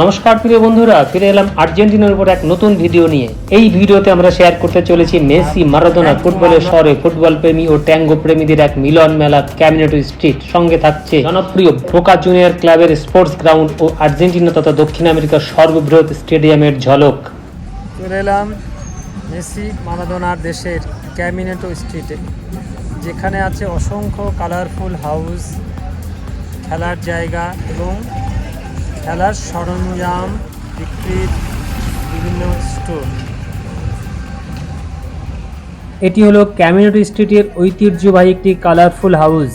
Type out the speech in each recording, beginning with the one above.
নমস্কার প্রিয় বন্ধুরা, ফিরে এলাম আর্জেন্টিনার উপর এক নতুন ভিডিও নিয়ে। এই ভিডিওতে আমরা শেয়ার করতে চলেছি মেসি, মারাদোনা ফুটবলের শহরে ফুটবল প্রেমী ও ট্যাঙ্গো প্রেমীদের এক মিলন মেলা ক্যাবিনেট স্ট্রিট। সঙ্গে থাকছে জনপ্রিয় বোকা জুনিয়র ক্লাবের স্পোর্টস গ্রাউন্ড ও আর্জেন্টিনা তথা দক্ষিণ আমেরিকার সর্ববৃহৎ স্টেডিয়ামের ঝলক। চলে এলাম মেসি, মারাদোনার দেশের ক্যামিনেটো স্ট্রিটে, যেখানে আছে অসংখ্য কালারফুল হাউস খেলার জায়গা এবং খেলার সরঞ্জাম বিক্রির বিভিন্ন স্টোর এটি হলো ক্যামিনেট স্ট্রিটের ঐতিহ্যবাহী একটি কালারফুল হাউস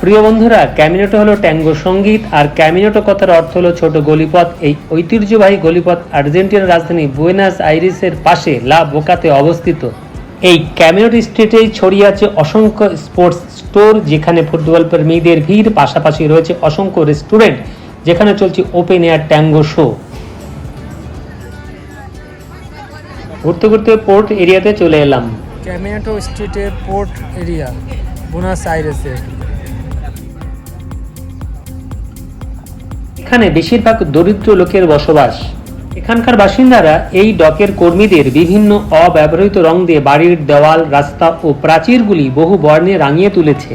প্রিয় বন্ধুরা ক্যামিনেটো হলো ট্যাঙ্গো সংগীত আর ক্যামিনেটো কথার অর্থ হলো ছোট গলিপথ। এই ঐতিহ্যবাহী গলিপথ আর্জেন্টিনার রাজধানী বুয়েনাস আইরিসের পাশে, লা বোকাতে অবস্থিত। এই ক্যামিনেট স্ট্রিটেই ছড়িয়ে আছে অসংখ্য স্পোর্টস স্টোর যেখানে ফুটবল প্রেমীদের ভিড় পাশাপাশি রয়েছে অসংখ্য রেস্টুরেন্ট যেখানে চলছে ওপেন এয়ার ট্যাঙ্গো শো ঘুরতে ঘুরতে পোর্ট এরিয়াতে চলে এলাম। ক্যামিনেটো স্ট্রিটের পোর্ট এরিয়া বুনাস আইরেসের এখানে বেশিরভাগ দরিদ্র লোকের বসবাস। এখানকার বাসিন্দারা এই ডকের কর্মীদের বিভিন্ন অব্যবহৃত রং দিয়ে বাড়ির দেওয়াল, রাস্তা ও প্রাচীরগুলি বহু বর্ণে রাঙিয়ে তুলেছে।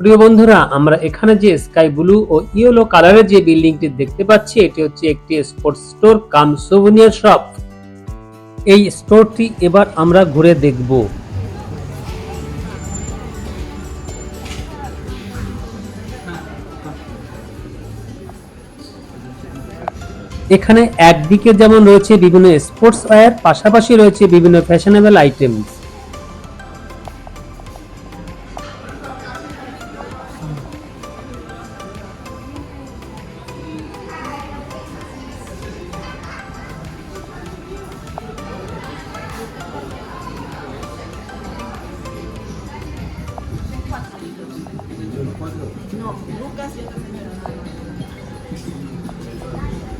প্রিয় বন্ধুরা, আমরা এখানে যে স্কাই ব্লু ও ইয়েলো কালারের যে বিল্ডিংটি দেখতে পাচ্ছি, এটি হচ্ছে একটি sports store, cum souvenir shop. এই স্টোরটি এবার আমরা ঘুরে দেখব। এখানে একদিকে যেমন রয়েছে বিভিন্ন স্পোর্টস ওয়্যার পাশাপাশি রয়েছে বিভিন্ন fashionable items en alpaca wood, 15 American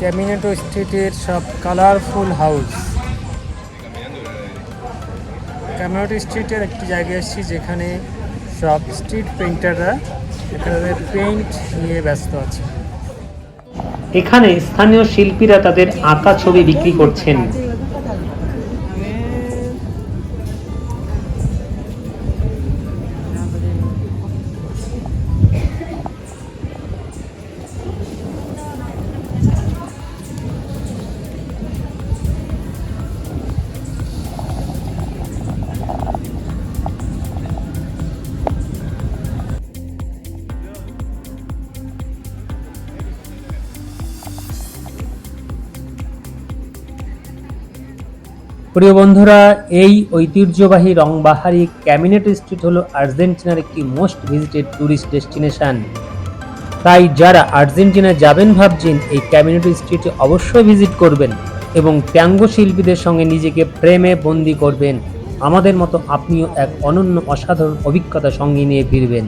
Caminito স্ট্রিটের সব কালারফুল হাউস ক্যামিনেটো স্ট্রিটের একটি জায়গায় এসেছি যেখানে সব স্ট্রিট পেইন্টাররা এখানে পেইন্ট নিয়ে ব্যস্ত আছে। এখানে স্থানীয় শিল্পীরা তাদের আঁকা ছবি বিক্রি করছেন। প্রিয় বন্ধুরা, এই ঐতিহ্যবাহী রংবাহারি ক্যাবিনেট স্ট্রিট হলো আর্জেন্টিনার একটি মোস্ট ভিজিটেড ট্যুরিস্ট ডেস্টিনেশন। তাই যারা আর্জেন্টিনা যাবেন ভাবছেন, এই ক্যাবিনেট স্ট্রিটে অবশ্যই ভিজিট করবেন এবং ট্যাঙ্গো শিল্পীদের সঙ্গে নিজেকে প্রেমে বন্দি করবেন। আমাদের মতো আপনিও এক অনন্য অসাধারণ অভিজ্ঞতা সঙ্গে নিয়ে ফিরবেন।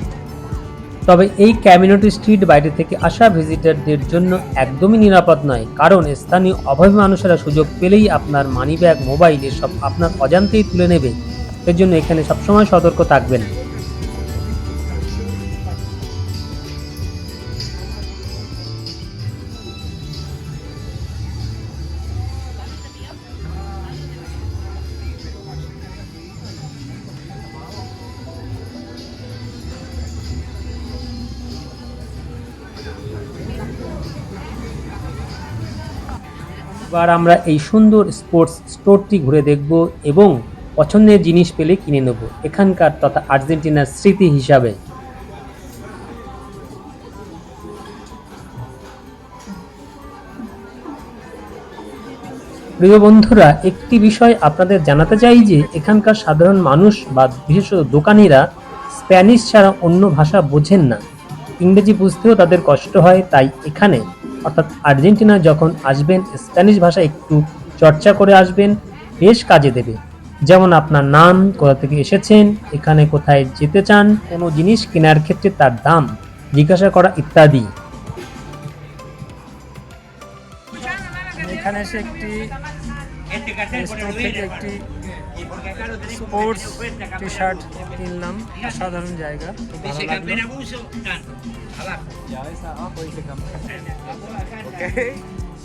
তবে এই ক্যামিনোটি স্ট্রিট বাইরে থেকে আসা ভিজিটারদের জন্য একদমই নিরাপদ নয়, কারণ স্থানীয় অভাবী মানুষেরা সুযোগ পেলেই আপনার মানি ব্যাগ মোবাইল এসব আপনার অজান্তেই তুলে নেবে। এর জন্য এখানে সবসময় সতর্ক থাকবেন। এবার আমরা এই সুন্দর স্পোর্টস স্টোরটি ঘুরে দেখব এবং পছন্দের জিনিস পেলে কিনে নেব, এখানকার তথা আর্জেন্টিনার স্মৃতি হিসাবে। প্রিয় বন্ধুরা, একটি বিষয় আপনাদের জানাতে চাই যে, এখানকার সাধারণ মানুষ বা বিশেষত দোকানিরা স্প্যানিশ ছাড়া অন্য ভাষা বোঝেন না। ইংরেজি বুঝতেও তাদের কষ্ট হয়, তাই এখানে অর্থাৎ আর্জেন্টিনা যখন আসবেন, স্প্যানিশ ভাষা একটু চর্চা করে আসবেন, বেশ কাজে দেবে। যেমন আপনার নাম কোথা থেকে এসেছেন, এখানে কোথায় যেতে চান, কোনো জিনিস কেনার ক্ষেত্রে তার দাম, জিজ্ঞাসা করা ইত্যাদি। এখানে এসে একটি একটি স্পোর্টস টি শার্ট কিনলাম। সাধারণ জায়গা।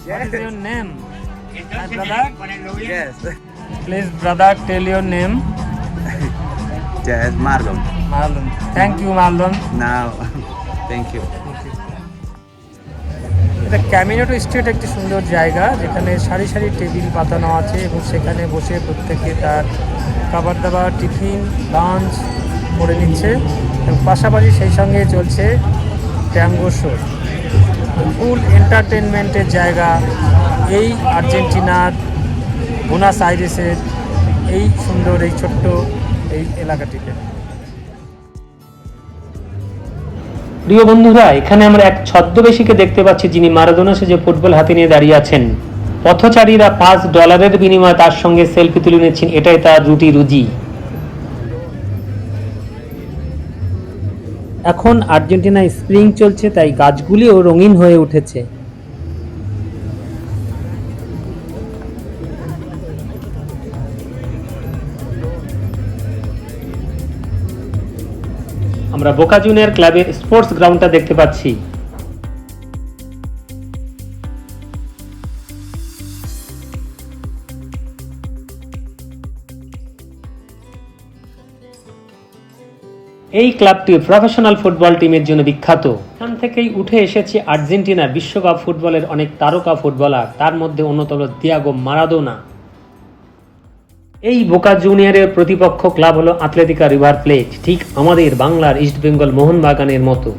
What is your name? My brother? Yes. Please, brother, tell your name. Yes, Marlon. Marlon. Thank you, Marlon. Now, thank you. এটা ক্যামিনেটো স্ট্রিট একটি সুন্দর জায়গা যেখানে সারি সারি টেবিল পাতানো আছে এবং সেখানে বসে প্রত্যেকে তার খাবার দাবার টিফিন লাঞ্চ করে নিচ্ছে এবং পাশাপাশি সেই সঙ্গে চলছে ট্যাঙ্গো শো। ফুল এন্টারটেনমেন্টের জায়গা এই আর্জেন্টিনার বোনাস আইরেসের এই সুন্দর, এই ছোট্ট এই এলাকাটিতে প্রিয় বন্ধুরা, এখানে আমরা এক ছদ্মবেশীকে দেখতে পাচ্ছি যিনি মারাদোনা সেজে ফুটবল হাতে নিয়ে দাঁড়িয়ে আছেন। পথচারীরা পাঁচ ডলারের বিনিময়ে তার সঙ্গে সেলফি তুলে নিচ্ছেন, এটাই তার রুটি রুজি। এখন আর্জেন্টিনায় স্প্রিং চলছে, তাই গাছগুলিও রঙিন হয়ে উঠেছে। আমরা বোকাজুনের ক্লাবের স্পোর্টস গ্রাউন্ডটা দেখতে পাচ্ছি। এই ক্লাবটি প্রফেশনাল ফুটবল টিমের জন্য বিখ্যাত। এখান থেকেই উঠে এসেছে আর্জেন্টিনা বিশ্বকাপ ফুটবলের অনেক তারকা ফুটবলার, তার মধ্যে অন্যতম দিয়াগো মারাদোনা এই বোকা জুনিয়রের প্রতিপক্ষ ক্লাব হলো আথলেটিকা রিভার প্লেট ঠিক আমাদের বাংলার ইস্ট বেঙ্গল মোহনবাগানের মতো।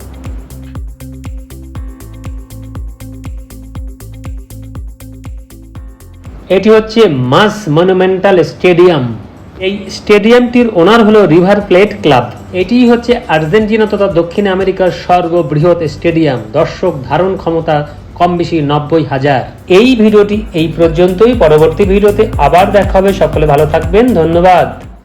এটি হচ্ছে মাস মনুমেন্টাল স্টেডিয়াম। এই স্টেডিয়ামটির ওনার হলো রিভার প্লেট ক্লাব। এটি হচ্ছে আর্জেন্টিনা তথা দক্ষিণ আমেরিকার সর্ববৃহৎ স্টেডিয়াম। দর্শক ধারণ ক্ষমতা কম বেশি নব্বই হাজার। এই ভিডিওটি এই পর্যন্তই। পরবর্তী ভিডিওতে আবার দেখা হবে। সকলে ভালো থাকবেন। ধন্যবাদ।